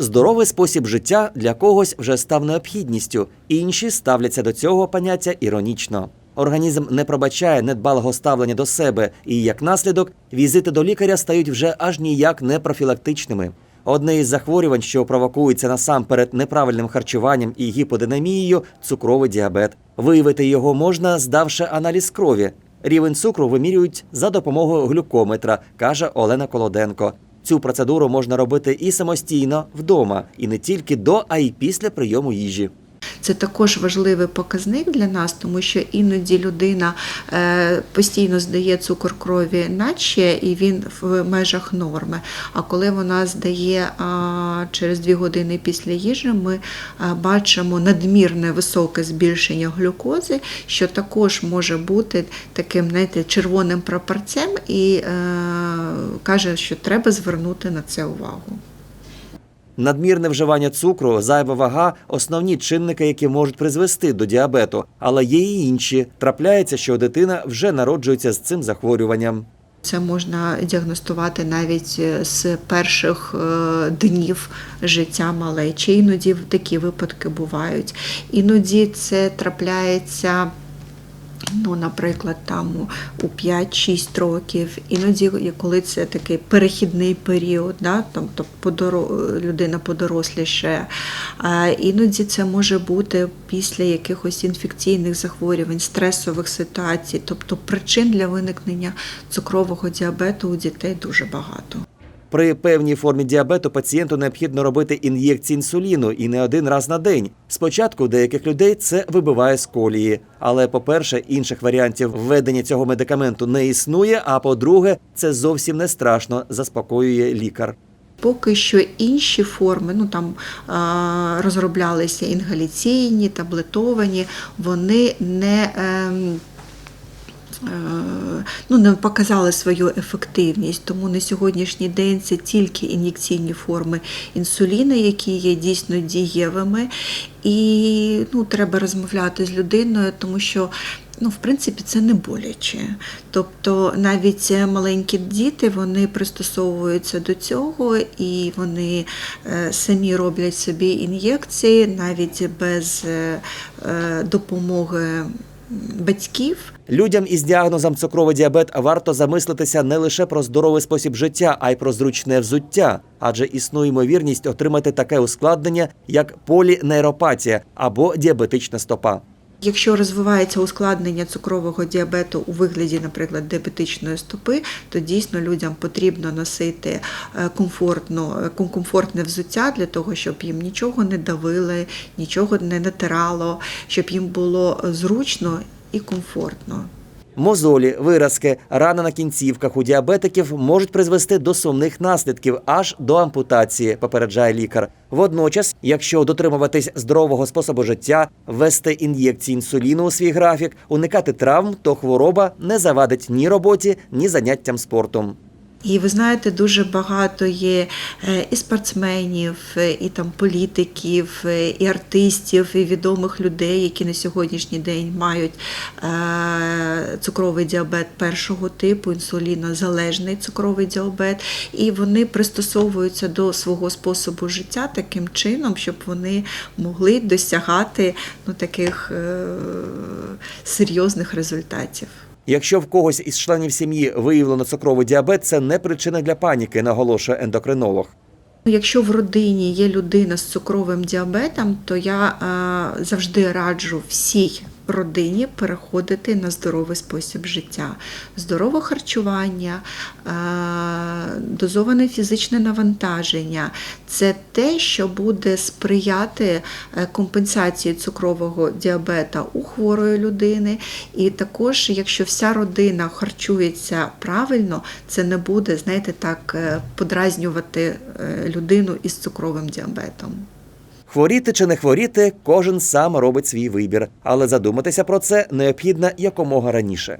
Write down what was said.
Здоровий спосіб життя для когось вже став необхідністю, інші ставляться до цього поняття іронічно. Організм не пробачає недбалого ставлення до себе, і як наслідок візити до лікаря стають вже аж ніяк не профілактичними. Одне із захворювань, що провокується насамперед неправильним харчуванням і гіподинамією – цукровий діабет. Виявити його можна, здавши аналіз крові. Рівень цукру вимірюють за допомогою глюкометра, каже Олена Колоденко. Цю процедуру можна робити і самостійно вдома, і не тільки до, а й після прийому їжі. Це також важливий показник для нас, тому що іноді людина е, постійно здає цукор крові наче, і він в межах норми. А коли вона здає через 2 години після їжі, ми бачимо надмірне високе збільшення глюкози, що також може бути таким знаєте, червоним прапорцем, і е, каже, що треба звернути на це увагу. Надмірне вживання цукру, зайва вага основні чинники, які можуть призвести до діабету, але є і інші. Трапляється, що дитина вже народжується з цим захворюванням. Це можна діагностувати навіть е, з перших е, днів життя малечі. Іноді такі випадки бувають. Іноді це трапляється. Ну, наприклад, там у 5-6 років, іноді, коли це такий перехідний період, да, там, то подоро... людина подорослішає. А іноді це може бути після якихось інфекційних захворювань, стресових ситуацій. Тобто причин для виникнення цукрового діабету у дітей дуже багато. При певній формі діабету пацієнту необхідно робити ін'єкції інсуліну і не один раз на день. Спочатку деяких людей це вибиває з колії. Але, по-перше, інших варіантів введення цього медикаменту не існує. А по-друге, це зовсім не страшно, заспокоює лікар. Поки що інші форми, ну там розроблялися інгаляційні, таблетовані, вони не. Е, Ну, не показали свою ефективність, тому на сьогоднішній день це тільки ін'єкційні форми інсуліну, які є дійсно дієвими, і ну, треба розмовляти з людиною, тому що ну, в принципі, це не боляче. Тобто навіть маленькі діти вони пристосовуються до цього і вони е, самі роблять собі ін'єкції навіть без е, допомоги батьків. Людям із діагнозом цукровий діабет варто замислитися не лише про здоровий спосіб життя, а й про зручне взуття, адже існує ймовірність отримати таке ускладнення, як полінейропатія або діабетична стопа. Якщо розвивається ускладнення цукрового діабету у вигляді, наприклад, діабетичної стопи, то дійсно людям потрібно носити е, комфортно, комфортне взуття для того, щоб їм нічого не давили, нічого не натирало, щоб їм було зручно і комфортно. Мозолі, виразки, рани на кінцівках у діабетиків можуть призвести до сумних наслідків аж до ампутації, попереджає лікар. Водночас, якщо дотримуватись здорового способу життя, ввести ін'єкції інсуліну у свій графік, уникати травм, то хвороба не завадить ні роботі, ні заняттям спортом. І ви знаєте, дуже багато є е, і спортсменів, е, і там політиків, е, і артистів, і відомих людей, які на сьогоднішній день мають цукровий діабет першого типу, інсулінозалежний цукровий діабет, і вони пристосовуються до свого способу життя таким чином, щоб вони могли досягати ну, таких серйозних результатів. Якщо в когось із членів сім'ї виявлено цукровий діабет, це не причина для паніки, наголошує ендокринолог. Якщо в родині є людина з цукровим діабетом, то я е, завжди раджу всій родині переходити на здоровий спосіб життя, здорове харчування, е, дозоване фізичне навантаження це те, що буде сприяти е, компенсації цукрового діабета у хворої людини. І також, якщо вся родина харчується правильно, це не буде, знаєте, так е, подразнювати людину із цукровим діабетом. Хворіти чи не хворіти, кожен сам робить свій вибір, але задуматися про це необхідно якомога раніше.